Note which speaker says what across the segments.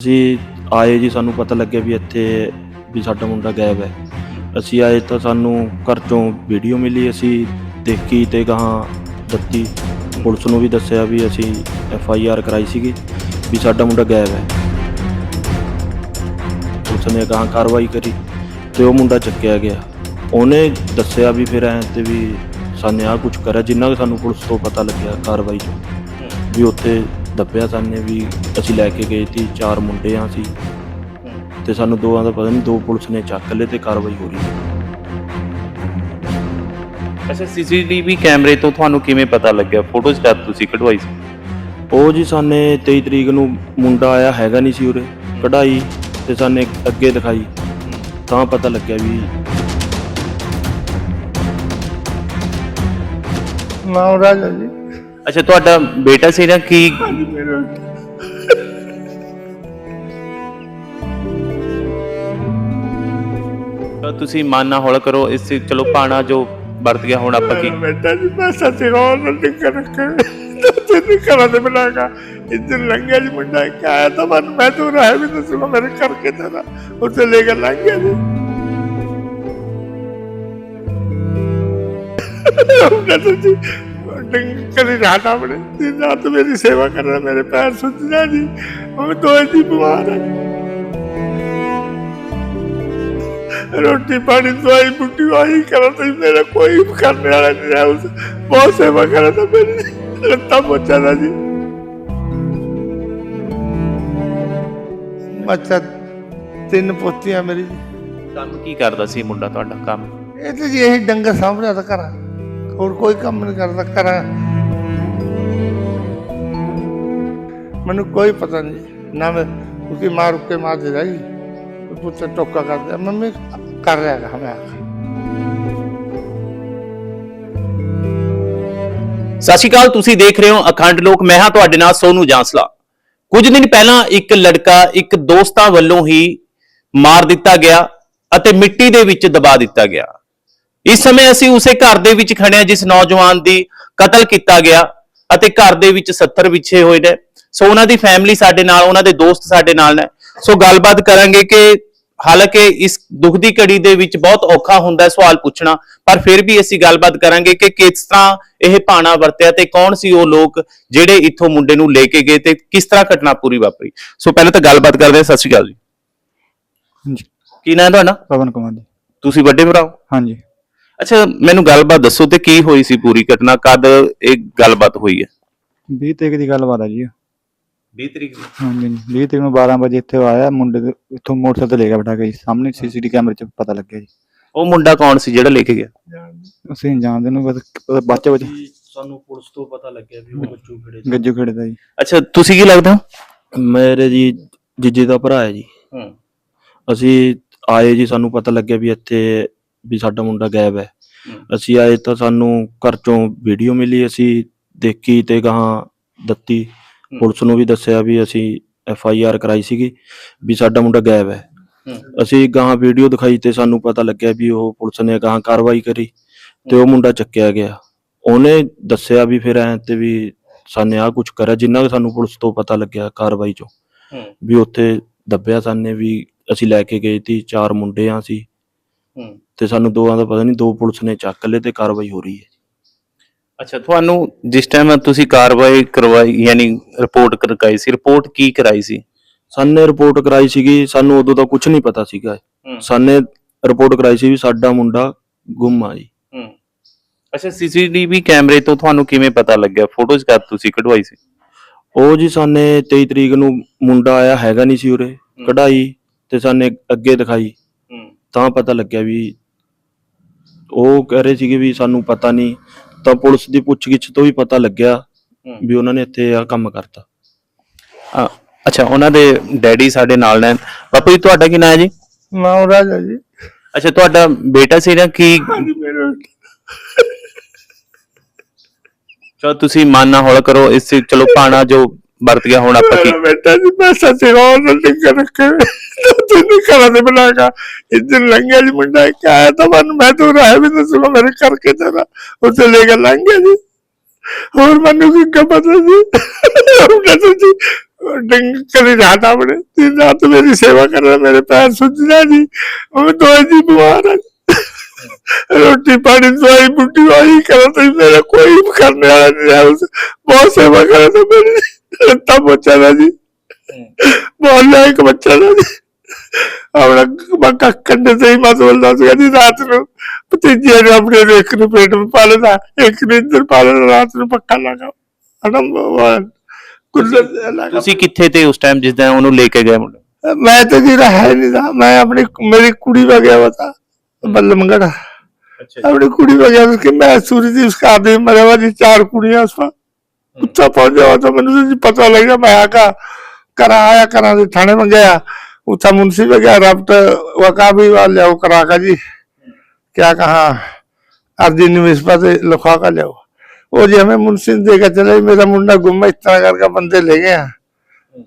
Speaker 1: ਅਸੀਂ ਆਏ ਜੀ, ਸਾਨੂੰ ਪਤਾ ਲੱਗਿਆ ਵੀ ਇੱਥੇ ਵੀ ਸਾਡਾ ਮੁੰਡਾ ਗਾਇਬ ਹੈ। ਅਸੀਂ ਆਏ ਤਾਂ ਸਾਨੂੰ ਘਰ ਚੋਂ ਵੀਡੀਓ ਮਿਲੀ, ਅਸੀਂ ਦੇਖੀ ਤੇ ਗਾਹਾਂ ਦਿੱਤੀ। ਪੁਲਿਸ ਨੂੰ ਵੀ ਦੱਸਿਆ ਵੀ ਅਸੀਂ ਐਫ ਆਈ ਆਰ ਕਰਾਈ ਸੀਗੀ ਵੀ ਸਾਡਾ ਮੁੰਡਾ ਗਾਇਬ ਹੈ। ਪੁਲਿਸ ਨੇ ਗਾਹਾਂ ਕਾਰਵਾਈ ਕਰੀ ਤੇ ਉਹ ਮੁੰਡਾ ਚੱਕਿਆ ਗਿਆ। ਉਹਨੇ ਦੱਸਿਆ ਵੀ ਫਿਰ ਐਂ ਤੇ ਵੀ ਸਾਨੇ ਆ ਕੁਝ ਕਰਿਆ, ਜਿੰਨਾ ਕੁ ਸਾਨੂੰ ਪੁਲਿਸ ਤੋਂ ਪਤਾ ਲੱਗਿਆ ਕਾਰਵਾਈ ਚੋਂ, ਵੀ ਉੱਥੇ ਦੱਬਿਆ ਸਾਨੇ ਵੀ ਅਸੀਂ ਲੈ ਕੇ ਗਏ ਸੀ ਚਾਰ ਮੁੰਡੇ ਆ ਸੀ ਤੇ ਸਾਨੂੰ ਦੋਵਾਂ ਦਾ ਪਤਾ ਨਹੀਂ ਦੋ ਪੁਲਿਸ ਨੇ ਚੱਕ ਲਏ ਤੇ ਕਾਰਵਾਈ ਹੋ ਰਹੀ ਹੈ।
Speaker 2: ਅੱਛਾ ਸੀਸੀਟੀਵੀ ਕੈਮਰੇ ਤੋਂ ਤੁਹਾਨੂੰ ਕਿਵੇਂ ਪਤਾ ਲੱਗਿਆ? ਫੋਟੋਜ਼ ਕਦ ਤੁਸੀਂ ਕਢਵਾਈ ਸੀ?
Speaker 1: ਉਹ ਜੀ ਸਾਨੇ 23 ਤਰੀਕ ਨੂੰ ਮੁੰਡਾ ਆਇਆ ਹੈਗਾ ਨਹੀਂ ਸੀ ਉਰੇ ਕਢਾਈ ਤੇ ਸਾਨੇ ਅੱਗੇ ਦਿਖਾਈ। ਤਾਂ ਪਤਾ ਲੱਗਿਆ ਵੀ
Speaker 3: ਨਾਮ ਰਾਜਾ ਜੀ।
Speaker 2: ਅੱਛਾ ਤੁਹਾਡਾ ਬੇਟਾ ਸੀ ਨਾ ਕੀ? ਤਾਂ ਤੁਸੀਂ ਮਨ ਨਾ ਹੌਲਾ ਕਰੋ ਇਸ 'ਚ ਚਲੋ ਪਾਣਾ ਜੋ ਵਰਤ ਗਿਆ ਹੁਣ ਆਪਾਂ ਕੀ
Speaker 3: ਬੇਟਾ ਜੀ ਮੈਂ ਸੱਚੀ ਰੋਣ ਨੂੰ ਨਿਕਲ ਰੱਖੇ। ਤੈਨੂੰ ਕਰਾਂ ਦੇ ਬਣਾਗਾ ਇਧਰ ਲੰਘਿਆ ਜੀ ਮੁੰਡਾ ਇੱਕ ਆਇਆ ਤਾਂ ਮਨ ਮੈਂ ਤੂੰ ਰਹਿ ਵੀ ਦੱਸੂਗਾ ਮੇਰੇ ਘਰ ਕੇ ਤੇਰਾ ਉੱਥੇ ਲੈ ਕੇ ਲੰਘ ਗਿਆ ਜੀ ਕਹਿੰਦਾ ਜੀ ਕਰੀ ਰਾਤ ਆਪਣੇ ਦਿਨ ਰਾਤ ਮੇਰੀ ਸੇਵਾ ਕਰਨਾ ਮੇਰੇ ਪੈਰ ਸੁੱਜਣਾ ਜੀ ਮੈਂ ਦੋਏ ਦੀ ਬਿਮਾਰ ਹਾਂ ਰੋਟੀ ਪਾਣੀ ਦਵਾਈ ਬੁੱਟੀ ਆਈ ਕਰਾਂ ਤੇ ਮੇਰਾ ਕੋਈ ਕਰਨੇ ਵਾਲਾ ਨਹੀਂ ਹੈ ਉਸ। ਬਹੁਤ ਸੇਵਾ ਕਰਾਂ ਤਾਂ ਮੇਰੀ ਲੱਤਾਂ ਪਹੁੰਚਾਦਾ ਜੀ। ਬੱਚਾ ਤਿੰਨ ਪੋਤੀਆਂ ਮੇਰੀ।
Speaker 2: ਕੰਮ ਕੀ ਕਰਦਾ ਸੀ ਮੁੰਡਾ ਤੁਹਾਡਾ? ਕੰਮ?
Speaker 3: ਇਹ ਤੇ ਜੀ ਇਹ ਡੰਗਰ ਸਾਂਭਦਾ ਤਾਂ ਕਰਾਂ ਹੋਰ ਕੋਈ ਕੰਮ ਨਹੀਂ ਕਰਦਾ, ਕਰਾਂ। ਮੈਨੂੰ ਕੋਈ ਪਤਾ ਨਹੀਂ, ਨਾ ਮੈਂ ਉਸकी ਮਾਂ ਰੁੱਕ ਕੇ ਦੇ ਰਹੀ ਪੁੱਤ ਟੋਕਾ ਕਰਦਾ ਮੰਮੀ ਕਰ ਰਿਹਾ ਹੈਗਾ, ਮੈਂ
Speaker 2: ਸਤਿ ਸ਼੍ਰੀ ਅਕਾਲ, ਤੁਸੀਂ ਦੇਖ ਰਹੇ ਹੋ ਅਖੰਡ ਲੋਕ, ਮੈਂ ਹਾਂ ਤੁਹਾਡੇ ਨਾਲ ਸੋਨੂ ਜਾਂਸਲਾ। ਕੁਝ ਦਿਨ ਪਹਿਲਾਂ ਇੱਕ ਲੜਕਾ ਇੱਕ ਦੋਸਤਾਂ ਵੱਲੋਂ ਹੀ ਮਾਰ ਦਿੱਤਾ ਗਿਆ ਅਤੇ ਮਿੱਟੀ ਦੇ ਵਿੱਚ ਦਬਾ ਦਿੱਤਾ ਗਿਆ। ਇਸ ਸਮੇਂ ਅਸੀਂ ਉਸੇ ਘਰ ਦੇ ਵਿੱਚ ਖੜੇ ਹਾਂ ਜਿਸ ਨੌਜਵਾਨ ਦੀ ਕਤਲ ਕੀਤਾ ਗਿਆ ਅਤੇ ਘਰ ਦੇ ਵਿੱਚ 70 ਵਿਛੇ ਹੋਏ ਨੇ। ਸੋ ਉਹਨਾਂ ਦੀ ਫੈਮਿਲੀ ਸਾਡੇ ਨਾਲ ਉਹਨਾਂ ਦੇ ਦੋਸਤ ਸਾਡੇ ਨਾਲ ਨੇ। ਸੋ ਗੱਲਬਾਤ ਕਰਾਂਗੇ ਕਿ ਹਾਲਾਂਕਿ ਇਸ ਦੁੱਖ ਦੀ ਘੜੀ ਦੇ ਵਿੱਚ ਬਹੁਤ ਔਖਾ ਹੁੰਦਾ ਹੈ ਸਵਾਲ ਪੁੱਛਣਾ ਪਰ ਫਿਰ ਵੀ ਅਸੀਂ ਗੱਲਬਾਤ ਕਰਾਂਗੇ ਕਿ ਕਿਸ ਤਰ੍ਹਾਂ ਇਹ ਪਾਣਾ ਵਰਤਿਆ ਤੇ ਕੌਣ ਸੀ ਉਹ ਲੋਕ ਜਿਹੜੇ ਇੱਥੋਂ ਮੁੰਡੇ ਨੂੰ ਲੈ ਕੇ ਗਏ ਤੇ ਕਿਸ ਤਰ੍ਹਾਂ ਘਟਨਾ ਪੂਰੀ ਵਾਪਰੀ। ਸੋ ਪਹਿਲਾਂ ਤਾਂ ਗੱਲਬਾਤ ਕਰਦੇ ਹਾਂ। ਸਤਿ ਸ਼੍ਰੀ ਅਕਾਲ ਜੀ। ਕੀ ਨਾਂ ਹੈ ਤੁਹਾਡਾ?
Speaker 4: ਪਵਨ ਕੁਮਾਰ ਜੀ।
Speaker 2: ਤੁਸੀਂ ਵੱਡੇ ਭਰਾ ਹੋ?
Speaker 4: ਹਾਂਜੀ।
Speaker 2: ਅੱਛਾ ਮੈਨੂੰ ਗੱਲਬਾਤ ਦੱਸੋ ਤੇ ਕੀ ਹੋਈ ਸੀ ਪੂਰੀ ਘਟਨਾ? ਕਦ ਇਹ ਗੱਲਬਾਤ ਹੋਈ ਹੈ?
Speaker 4: 20 ਤਰੀਕ ਦੀ ਗੱਲਬਾਤ ਆ ਜੀ। ਇਹ।
Speaker 2: 20 ਤਰੀਕ ਦੀ?
Speaker 4: ਹਾਂਜੀ 20 ਤਰੀਕ ਨੂੰ 12 ਵਜੇ ਇੱਥੇ ਆਇਆ ਮੁੰਡੇ ਦੇ ਇੱਥੋਂ ਮੋਟਰਸਾਈਕਲ ਤੇ ਲੈ ਗਿਆ ਬਿਠਾ ਕੇ ਜੀ। ਸਾਹਮਣੇ ਸੀਸੀਟੀ ਕੈਮਰੇ 'ਚ ਪਤਾ ਲੱਗਿਆ ਜੀ।
Speaker 2: ਉਹ ਮੁੰਡਾ ਕੌਣ ਸੀ ਜਿਹੜਾ ਲੈ ਕੇ ਗਿਆ?
Speaker 4: ਅਸੀਂ ਜਾਣਦੇ ਨੂੰ ਬਸ ਉਹਦਾ ਬੱਚਾ
Speaker 1: ਸਾਨੂੰ ਪੁਲਿਸ ਤੋਂ ਪਤਾ ਲੱਗਿਆ ਵੀ ਉਹ ਬੱਚੂ ਖੜੇ ਸੀ।
Speaker 4: ਗੱਜੂ ਖੇਡਦਾ ਜੀ।
Speaker 2: ਅੱਛਾ ਤੁਸੀਂ ਕੀ ਲੱਗਦੇ
Speaker 1: ਮੇਰੇ ਜੀ ਜੀਜੇ ਦਾ ਭਰਾ ਹੈ ਜੀ।
Speaker 2: ਹੂੰ।
Speaker 1: ਅਸੀਂ ਆਏ ਜੀ ਸਾਨੂੰ ਪਤਾ ਲੱਗਿਆ ਵੀ ਇੱਥੇ ਵੀ ਸਾਡਾ ਮੁੰਡਾ ਗਾਇਬ ਹੈ। ਅਸੀਂ ਆਏ ਤਾਂ ਸਾਨੂੰ ਘਰ ਚੋਂ ਵੀਡੀਓ ਮਿਲੀ ਅਸੀਂ ਦੇਖੀ ਤੇ ਗਾਹਾਂ ਦਿੱਤੀ। ਪੁਲਿਸ ਨੂੰ ਵੀ ਦੱਸਿਆ ਵੀ ਅਸੀਂ ਐਫ ਆਈ ਆਰ ਕਰਾਈ ਸੀਗੀ ਵੀ ਸਾਡਾ ਮੁੰਡਾ ਗਾਇਬ ਹੈ। ਅਸੀਂ ਗਾਹਾਂ ਵੀਡੀਓ ਦਿਖਾਈ ਤੇ ਸਾਨੂੰ ਪਤਾ ਲੱਗਿਆ ਵੀ ਉਹ ਪੁਲਿਸ ਨੇ ਗਾਹਾਂ ਕਾਰਵਾਈ ਕਰੀ ਤੇ ਉਹ ਮੁੰਡਾ ਚੱਕਿਆ ਗਿਆ। ਉਹਨੇ ਦੱਸਿਆ ਵੀ ਫਿਰ ਐਂ ਤੇ ਵੀ ਸਾਨੇ ਆ ਕੁਝ ਕਰਿਆ ਜਿੰਨਾ ਕੁ ਸਾਨੂੰ ਪੁਲਿਸ ਤੋਂ ਪਤਾ ਲੱਗਿਆ ਕਾਰਵਾਈ ਚੋਂ ਵੀ ਉੱਥੇ ਦੱਬਿਆ ਸਾਨੇ ਵੀ ਅਸੀਂ ਲੈ ਕੇ ਗਏ ਸੀ ਚਾਰ ਮੁੰਡੇ ਆ ਸੀ ਤੇ ਸਾਨੂੰ ਦੋਵਾਂ ਦਾ ਪਤਾ ਨਹੀਂ ਦੋ ਪੁਲਿਸ ਨੇ ਚੱਕ ਲਏ ਤੇ ਕਾਰਵਾਈ ਹੋ ਰਹੀ ਹੈ।
Speaker 2: ਅੱਛਾ ਤੁਹਾਨੂੰ ਜਿਸ ਟਾਈਮ ਤੁਸੀਂ ਕਾਰਵਾਈ ਕਰਵਾਈ ਯਾਨੀ ਰਿਪੋਰਟ ਕਰਵਾਈ ਸੀ ਰਿਪੋਰਟ ਕੀ ਕਰਾਈ ਸੀ?
Speaker 1: ਸਾਨੇ ਰਿਪੋਰਟ ਕਰਾਈ ਸੀਗੀ ਸਾਨੂੰ ਉਦੋਂ ਤਾਂ ਕੁਝ ਨਹੀਂ ਪਤਾ ਸੀਗਾ। ਸਾਨੇ ਰਿਪੋਰਟ ਕਰਾਈ ਸੀ ਵੀ ਸਾਡਾ ਮੁੰਡਾ ਗੁੰਮ ਆ ਜੀ।
Speaker 2: ਅੱਛਾ ਸੀਸੀਟੀਵੀ ਕੈਮਰੇ ਤੋਂ ਤੁਹਾਨੂੰ ਕਿਵੇਂ ਪਤਾ ਲੱਗਿਆ? ਫੋਟੋਜ਼ ਕਦ ਤੁਸੀਂ ਕਢਵਾਈ ਸੀ?
Speaker 1: ਉਹ ਜੀ ਸਾਨੇ 23 ਤਰੀਕ ਨੂੰ ਮੁੰਡਾ ਆਇਆ ਹੈਗਾ ਨਹੀਂ ਸੀ ਉਰੇ। ਕਢਾਈ ਤੇ ਸਾਨੇ ਅੱਗੇ ਦਿਖਾਈ। ਤਾਂ ਪਤਾ ਲੱਗਿਆ ਵੀ ਉਹ ਕਹਿ ਰਹੇ ਸੀਗੇ ਵੀ ਸਾਨੂੰ ਪਤਾ ਨਹੀਂ। ਤਾਂ ਪੁਲਿਸ ਦੀ ਪੁੱਛਗਿੱਛ ਤੋਂ ਵੀ ਪਤਾ ਲੱਗਿਆ। ਵੀ ਉਹਨਾਂ ਨੇ ਇੱਥੇ ਆ ਕੰਮ ਕਰਤਾ।
Speaker 2: ਆ, ਅੱਛਾ ਉਹਨਾਂ ਦੇ ਡੈਡੀ ਸਾਡੇ ਨਾਲ ਨੇ। ਬਾਪੂ ਜੀ ਤੁਹਾਡਾ ਕੀ ਨਾਮ ਹੈ ਜੀ?
Speaker 3: ਨਾਮ ਰਾਜਾ ਜੀ।
Speaker 2: ਅੱਛਾ ਤੁਹਾਡਾ ਬੇਟਾ ਸੀ ਨਾ ਕੀ
Speaker 3: ਮੇਰੇ
Speaker 2: ਚਲੋ ਤੁਸੀਂ ਮਨ ਨਾ ਹੌਲਾ ਕਰੋ ਇਸ ਚਲੋ ਪਾਣਾ ਜੋ ਵਰਤ ਗਿਆ ਹੁਣ ਆਪਾਂ ਕੀ
Speaker 3: ਮੇਰਾ ਬੇਟਾ ਜੀ ਮੈਂ ਸੱਚੀ ਰੋਣ ਨੂੰ ਨਿਕਲ ਰੱਖੇ ਤੈਨੂੰ ਕਰਾਂ ਦੇ ਬਣਾਗਾ ਇਧਰ ਲੰਘਿਆ ਜੀ ਮੁੰਡਾ ਇੱਕ ਆਇਆ ਤਾਂ ਮਨ ਮੈਂ ਤੂੰ ਰਹਿ ਵੀ ਦੱਸੂਗਾ ਮੇਰੇ ਘਰ ਕੇ ਤੇਰਾ ਉੱਥੇ ਲੈ ਕੇ ਲੰਘ ਗਿਆ ਜੀ ਹੋਰ ਮੈਨੂੰ ਕੀ ਪਤਾ ਜੀ ਕਹਿੰਦਾ ਜੀ ਡੰਗ ਕਰੀ ਜਾਤਾ ਆਪਣੇ ਦਿਨ ਰਾਤ ਮੇਰੀ ਸੇਵਾ ਕਰ ਰਿਹਾ ਮੇਰੇ ਪੈਰ ਸੁੱਜਦਾ ਜੀ ਮੈਂ ਦੋ ਜੀ ਬਿਮਾਰ ਹਾਂ ਰੋਟੀ ਪਾਣੀ ਦਵਾਈ ਬੁੱਢੀ ਵਾਲੀ ਕਰਾਂ ਤੇ ਮੇਰਾ ਕੋਈ ਵੀ ਕਰਨੇ ਵਾਲਾ ਨਹੀਂ ਹੈ ਉਸ ਬਹੁਤ ਸੇਵਾ ਕਰਾਂ ਤੇ ਮੇਰੀ ਲੱਤਾਂ ਪੋਚਾ ਦਾ ਜੀ ਬੋਲਿਆ ਇੱਕ ਬੱਚਾ ਦਾ ਜੀ ਆਪਣਾ ਬੱਕਾ ਕੰਡੇ ਤੇ ਹੀ ਮਤ ਬੋਲਦਾ ਸੀ ਜੀ ਰਾਤ ਨੂੰ ਭਤੀਜੇ ਨੇ ਆਪਣੇ ਨੂੰ ਇੱਕ ਨੂੰ ਪੇਟ ਵਿੱਚ ਪਾ ਲੈਦਾ ਇੱਕ ਨੂੰ ਇੱਧਰ ਪਾ ਲੈਦਾ ਰਾਤ ਨੂੰ ਪੱਕਾ ਲਗਾ ਅਨੰਦ ਭਗਵਾਨ ਕੁਦਰਤ ਲਗਾ
Speaker 2: ਤੁਸੀਂ ਕਿੱਥੇ ਤੇ ਉਸ ਟਾਈਮ ਜਿਸ ਦਿਨ ਉਹਨੂੰ ਲੈ ਕੇ ਗਏ ਮੁੰਡੇ
Speaker 3: ਮੈਂ ਤਾਂ ਜੀ ਰਹਾ ਹੀ ਨਹੀਂ था मैं अपनी मेरी कुड़ी में गया हुआ था बल्लमगढ़ अपनी कुड़ी में गया उसकी मैं सूरी थी उसका आदमी मरे हुआ जी चार कुड़ियां उसमें कुत्ता पहुंच गया तो मैंने जी पता लग गया मैं आका करा आया करा से थाने में गया उठा मुंशी में गया रब्त वका भी वाले वो करा का जी क्या कहा अर्जी निवेश पर लिखवा का ले वो जी हमें मुंशी ने देखा चले मेरा मुंडा गुम्मा इतना करके बंदे ले गए हैं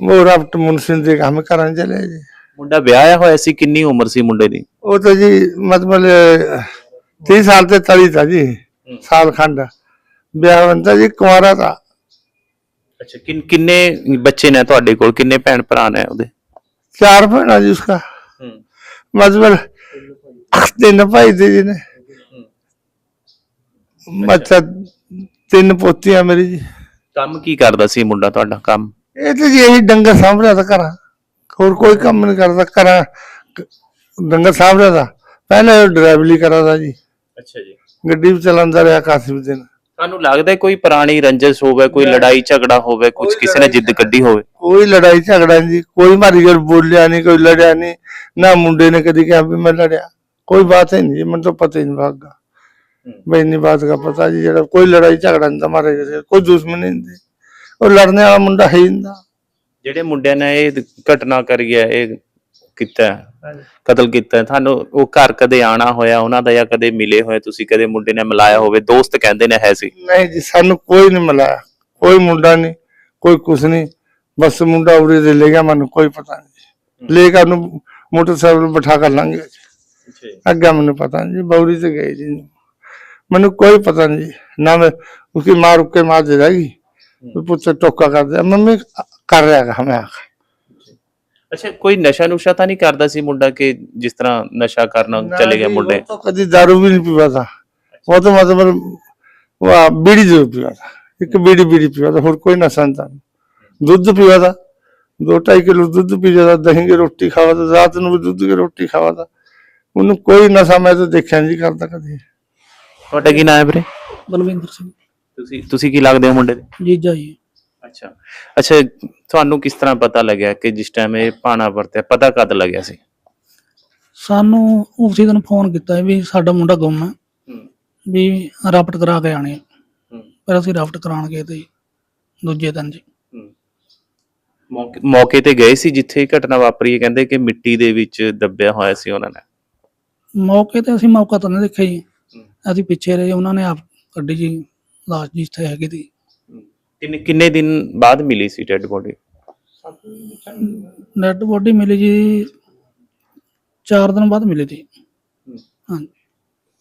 Speaker 3: वो रब्त मुंशी ने देखा हमें कराने चले जी
Speaker 2: ਮੁੰਡਾ ਵਿਆਹਿਆ ਹੋਇਆ ਸੀ ਕਿੰਨੀ ਉਮਰ ਸੀ ਮੁੰਡੇ ਦੀ
Speaker 3: वो तो जी मतलब तीस साल से तली था जी साल खंड ਵਿਆਹਵੰਤਾ ਜੀ ਕੁਆਰਾ ਦਾ।
Speaker 2: ਅੱਛਾ ਕਿੰਨ ਕਿੰਨੇ ਬੱਚੇ ਨੇ ਤੁਹਾਡੇ ਕੋਲ? ਕਿੰਨੇ ਭੈਣ ਭਰਾ ਨੇ ਉਹਦੇ?
Speaker 3: ਚਾਰ ਭੈਣਾਂ ਜੀ ਉਸਕਾ ਹੂੰ। ਮਤਲਬ ਤਿੰਨ ਭਾਈ ਦੇ ਜੀ ਨੇ। ਅੱਛਾ ਤਿੰਨ ਪੋਤੀਆਂ ਮੇਰੀ ਜੀ।
Speaker 2: ਕੰਮ ਕੀ ਕਰਦਾ ਸੀ ਮੁੰਡਾ ਤੁਹਾਡਾ? ਕੰਮ?
Speaker 3: ਇਹ ਤੇ ਜੀ ਇਹੀ ਡੰਗਰ ਸਾਂਭਦਾ ਤਾਂ ਘਰਾਂ। ਹੋਰ ਕੋਈ ਕੰਮ ਨਹੀਂ ਕਰਦਾ। ਘਰਾਂ ਡੰਗਰ ਸਾਂਭਦਾ ਤਾਂ। ਪਹਿਲੇ ਡਰਾਈਵਰੀ ਕਰਦਾ ਜੀ।
Speaker 2: ਅੱਛਾ ਜੀ।
Speaker 3: ਗੱਡੀ ਵੀ ਚਲਾਉਂਦਾ ਰਿਹਾ ਕਾਫੀ ਦਿਨ।
Speaker 2: ਤੁਹਾਨੂੰ ਲੱਗਦਾ ਕੋਈ ਪੁਰਾਣੀ ਰੰਜਿਸ਼ ਹੋਵੇ ਕੋਈ ਲੜਾਈ ਝਗੜਾ ਹੋਵੇ ਕੁਝ ਕਿਸੇ ਨੇ ਜਿੱਦ ਕੱਢੀ ਹੋਵੇ?
Speaker 3: ਕੋਈ ਲੜਾਈ ਝਗੜਾ ਨਹੀਂ ਕੋਈ ਮਾਰੀ ਗੱਲ ਬੋਲਿਆ ਨਹੀਂ ਕੋਈ ਲੜਿਆ ਨਹੀਂ ਨਾ ਮੁੰਡੇ ਨੇ ਕਦੀ ਕਿਹਾ ਵੀ ਮੈਂ ਲੜਿਆ। ਕੋਈ ਬਾਤ ਹੀ ਨਹੀਂ ਮੈਨੂੰ ਪਤਾ ਹੀ ਨਹੀਂ ਭਾਗਾ ਮੈਨੂੰ ਬਾਤ ਦਾ ਪਤਾ ਜੀ ਜਿਹੜਾ ਕੋਈ ਲੜਾਈ ਝਗੜਾ ਨਹੀਂ ਮਾਰੇ ਕਿਸੇ ਕੋਈ ਦੁਸ਼ਮਣੀ ਨਹੀਂ ਉਹ ਲੜਨੇ ਵਾਲਾ ਮੁੰਡਾ ਹੈ ਹੀ ਨਹੀਂ।
Speaker 2: ਜਿਹੜੇ ਮੁੰਡਿਆਂ ਨੇ ਇਹ ਘਟਨਾ ਕਰੀ ਹੈ ਇਹ ਕੀਤਾ ਕਤਲ ਕੀਤਾ ਤੁਹਾਨੂੰ ਉਹ ਘਰ ਕਦੇ ਆਣਾ ਹੋਇਆ ਉਹਨਾਂ ਦਾ ਜਾਂ ਕਦੇ ਮਿਲੇ ਹੋਏ ਤੁਸੀਂ ਕਦੇ ਮੁੰਡੇ ਨੇ ਮਿਲਾਇਆ ਹੋਵੇ? ਦੋਸਤ ਕਹਿੰਦੇ ਨੇ ਹੈ ਸੀ।
Speaker 3: ਨਹੀਂ ਜੀ ਸਾਨੂੰ ਕੋਈ ਨਹੀਂ ਮਿਲਾਇਆ। ਕੋਈ ਮੁੰਡਾ ਨਹੀਂ ਕੋਈ ਕੁਛ ਨਹੀਂ। ਬਸ ਮੁੰਡਾ ਉਰੇ ਦੇ ਲੈ ਗਿਆ ਮੈਨੂੰ ਕੋਈ ਪਤਾ ਨਹੀਂ ਲੈ ਕੇ ਉਹਨੂੰ ਮੋਟਰਸਾਈਕਲ ਬਿਠਾ ਕਰ ਲਾਂਗੇ ਅੱਗੇ ਮੈਨੂੰ ਪਤਾ ਨਹੀਂ ਜੀ ਬੌਰੀ ਤੇ ਗਏ ਜੀ। ਮੈਨੂੰ ਕੋਈ ਪਤਾ ਨਹੀਂ ਜੀ, ਨਾ ਮੈਂ ਉਸकी ਮਾਂ ਰੁੱਕੇ ਮਾਰ ਦੇ ਰਹੀ ਪੁੱਤ ਟੋਕਾ ਕਰਦੇ ਮੰਮੀ ਕਰ ਰਿਹਾ ਹਮੇ ਆਖ
Speaker 2: ਅੱਛਾ ਕੋਈ ਨਸ਼ਾ ਨੁਸ਼ਾ ਤਾਂ ਨਹੀਂ ਕਰਦਾ ਸੀ ਮੁੰਡਾ ਕਿ ਜਿਸ ਤਰ੍ਹਾਂ ਨਸ਼ਾ ਕਰਨ ਚਲੇ ਗਏ ਮੁੰਡੇ
Speaker 3: तो कभी दारू भी नहीं पीवा था वो तो मतलब वह बीड़ी जरूर पीवा था एक बीड़ी बीड़ी पीवा था और कोई नशा नहीं था दूध पीवा था दो ढाई किलो दूध पी जाता दही की रोटी खावा था रात ਨੂੰ भी दूध की रोटी खावा था ਉਹਨੂੰ ਕੋਈ ਨਸ਼ਾ ਮੈਂ ਤਾਂ ਦੇਖਿਆ ਨਹੀਂ ਕਰਦਾ ਕਦੀ
Speaker 2: ਤੁਹਾਡਾ ਕੀ ਨਾਮ ਹੈ ਵੀਰੇ
Speaker 5: ਬਲਵਿੰਦਰ ਸਿੰਘ
Speaker 2: ਤੁਸੀਂ ਤੁਸੀਂ ਕੀ ਲੱਗਦੇ ਹੋ ਮੁੰਡੇ ਦੇ
Speaker 5: ਜੀਜਾ ਜੀ
Speaker 2: ਅੱਛਾ। ਅੱਛਾ ਤੁਹਾਨੂੰ ਕਿਸ ਤਰ੍ਹਾਂ ਪਤਾ ਲੱਗਿਆ ਕਿ ਜਿਸ ਟਾਈਮ ਇਹ ਪਾਣਾ ਵਰਤਿਆ ਪਤਾ ਕਦ ਲੱਗਿਆ ਸੀ?
Speaker 5: ਸਾਨੂੰ ਉਸੇ ਦਿਨ ਫੋਨ ਕੀਤਾ ਵੀ ਸਾਡਾ ਮੁੰਡਾ ਗੁੰਮ ਹੈ। ਵੀ ਰਾਪਟ ਕਰਾ ਕੇ ਆਣੇ। ਫਿਰ ਅਸੀਂ ਰਾਪਟ ਕਰਾਉਣ ਗਏ ਤੇ ਦੂਜੇ ਦਿਨ ਜੀ।
Speaker 2: ਮੌਕੇ ਮੌਕੇ ਤੇ ਗਏ ਸੀ ਜਿੱਥੇ ਇਹ ਘਟਨਾ ਵਾਪਰੀ ਹੈ ਕਹਿੰਦੇ ਕਿ ਮਿੱਟੀ ਦੇ ਵਿੱਚ ਦੱਬਿਆ ਹੋਇਆ ਸੀ ਉਹਨਾਂ ਨੇ।
Speaker 5: ਮੌਕੇ ਤੇ ਅਸੀਂ ਮੌਕਾ ਤਾਂ ਨਹੀਂ ਦੇਖਿਆ ਜੀ। ਅਸੀਂ ਪਿੱਛੇ ਰਹੇ ਉਹਨਾਂ ਨੇ ਆਪ ਕੱਢੀ ਜੀ ਲਾਸ਼ ਜੀ ਇੱਥੇ ਹੈਗੀ ਤੀ
Speaker 2: ਕਿੰਨੇ ਕਿੰਨੇ ਦਿਨ ਬਾਅਦ ਮਿਲੀ ਸੀ ਡੈੱਡ ਬੋਡੀ
Speaker 5: ਡੈਡ ਬੋਡੀ ਮਿਲੀ ਜੀ 4 ਦਿਨ ਬਾਅਦ ਮਿਲੀ ਤੀ ਹਾਂਜੀ।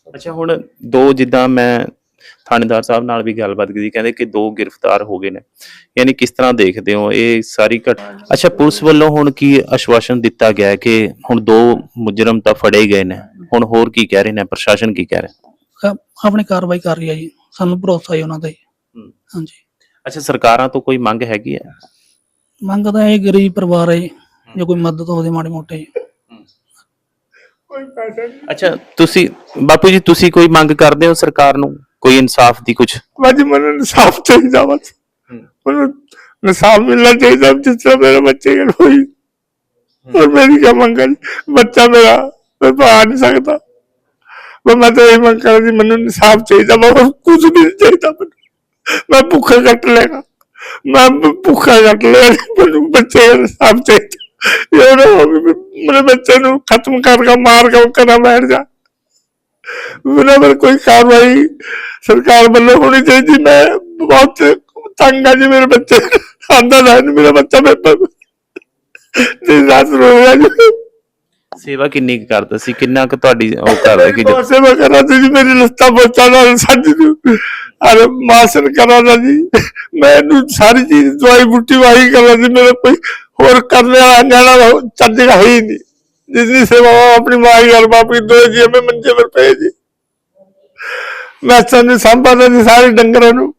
Speaker 2: ਅੱਛਾ ਹੁਣ ਦੋ ਜਿੱਦਾਂ ਮੈਂ ਥਾਣੇਦਾਰ ਸਾਹਿਬ ਨਾਲ ਵੀ ਗੱਲਬਾਤ ਕੀਤੀ ਕਹਿੰਦੇ ਕਿ ਦੋ ਗ੍ਰਿਫਤਾਰ ਹੋ ਗਏ ਨੇ। ਯਾਨੀ ਕਿਸ ਤਰ੍ਹਾਂ ਦੇਖਦੇ ਹੋ ਇਹ ਸਾਰੀ ਘਟ ਅੱਛਾ ਪੁਲਿਸ ਵੱਲੋਂ ਹੁਣ ਕੀ ਆਸ਼ਵਾਸਨ ਦਿੱਤਾ ਗਿਆ ਹੈ ਕਿ ਹੁਣ ਦੋ ਮੁਜਰਮ ਤਾਂ ਫੜੇ ਗਏ ਨੇ? ਹੁਣ ਹੋਰ ਕੀ ਕਹਿ ਰਹੇ ਨੇ? ਪ੍ਰਸ਼ਾਸਨ ਕੀ ਕਹਿ ਰਿਹਾ?
Speaker 5: ਆਪ- ਆਪਣੀ ਕਾਰਵਾਈ ਕਰ ਰਹੀ ਹੈ ਜੀ। ਸਾਨੂੰ ਭਰੋਸਾ ਹੈ ਉਹਨਾਂ
Speaker 2: ਹੂੰ।
Speaker 5: ਹਾਂਜੀ।
Speaker 2: ਅੱਛਾ ਸਰਕਾਰਾਂ ਤੋਂ ਕੋਈ ਮੰਗ ਹੈਗੀ ਹੈ?
Speaker 5: ਮੰਗਦਾ ਹੈ ਗਰੀਬ ਪਰਿਵਾਰ ਹੈ ਜੀ, ਕੋਈ ਮਦਦ ਹੋਵੇ ਮਾੜੀ ਮੋਟੀ।
Speaker 3: ਕੋਈ
Speaker 2: ਅੱਛਾ ਤੁਸੀਂ ਬਾਪੂ ਜੀ ਤੁਸੀਂ ਕੋਈ ਮੰਗ ਕਰਦੇ ਹੋ ਸਰਕਾਰ ਨੂੰ? ਕੋਈ ਇਨਸਾਫ ਦੀ ਕੁਝ
Speaker 3: ਵਾਜੀ ਮੈਨੂੰ ਇਨਸਾਫ ਚਾਹੀਦਾ ਬਸ। ਮੈਨੂੰ ਇਨਸਾਫ ਮਿਲਣਾ ਚਾਹੀਦਾ ਜਿਸ ਤਰ੍ਹਾਂ ਮੇਰੇ ਬੱਚੇ ਗੱਲ ਹੋਈ ਔਰ ਮੇਰੀ ਕੀ ਮੰਗਣ ਬੱਚਾ ਮੇਰਾ ਮੈਂ ਪਾ ਨਹੀਂ ਸਕਦਾ। ਮੈਂ ਤਾਂ ਇਹ ਮੰਗ ਕਰਦੀ ਮੈਨੂੰ ਇਨਸਾਫ ਚਾਹੀਦਾ ਬਸ ਕੁਝ ਨਹੀਂ ਚਾਹੀਦਾ ਮੈਨੂੰ। ਮੈਂ ਭੁੱਖਾ ਕੱਟ ਲੈਣਾ। ਮੈਂ ਭੁੱਖਾ ਕੱਟ ਲੈਣਾ ਬੱਚੇ ਸਭ ਇਹ ਨਾ ਮੇਰੇ ਬੱਚੇ ਨੂੰ ਖਤਮ ਕਰਕੇ ਮਾਰ ਕੇ ਕਰਾ ਬੈਠ ਜਾ। ਉਹਨਾਂ ਪਰ ਕੋਈ ਕਾਰਵਾਈ ਸਰਕਾਰ ਵੱਲੋਂ ਹੋਣੀ ਚਾਹੀਦੀ। ਮੈਂ ਬਹੁਤ ਤੰਗ ਆ ਜੀ ਮੇਰੇ ਬੱਚੇ ਆਂਦਾ ਨਾ ਮੇਰਾ ਬੱਚਾ ਮੈਂ ਤੇ ਰਾਤ ਰੋਇਆ ਜੀ।
Speaker 2: ਸੇਵਾ ਕਿੰਨੀ ਕਰਦਾ ਸੀ? ਕਿੰਨਾ ਕੁ ਤੁਹਾਡੀ ਉਹ ਕਰਦਾ ਕਿ
Speaker 3: ਸੇਵਾ ਕਰਦਾ ਤੁਸੀਂ ਮੇਰੀ ਲਸਤਾ ਬੋਚਾ ਨਾਲ ਸੱਜ ਨੂੰ ਅਰੇ ਮਾਸਨ ਕਰਾ ਦਾ ਜੀ। ਮੈਨੂੰ ਸਾਰੀ ਚੀਜ਼ ਦਵਾਈ ਬੁੱਟੀ ਵਾਹੀ ਕਰਾ ਜੀ, ਮੇਰਾ ਕੋਈ ਹੋਰ ਕਰਨੇ ਵਾਲਾ ਨਿਆਣਾ ਚੱਜਗਾ ਹੈ ਹੀ ਨਹੀਂ। ਜਿੰਨੀ ਸੇਵਾ ਉਹ ਆਪਣੀ ਮਾਂ ਹੀ ਕਰ ਬਾਪੀ ਦੋ ਜੀ ਮੈਂ ਮੰਜੇ ਪਰ ਪਏ ਜੀ। ਮੈਂ ਸਾਨੂੰ ਸੰਭਾਲਦਾ ਜੀ ਸਾਰੇ ਡੰਗਰਾਂ ਨੂੰ।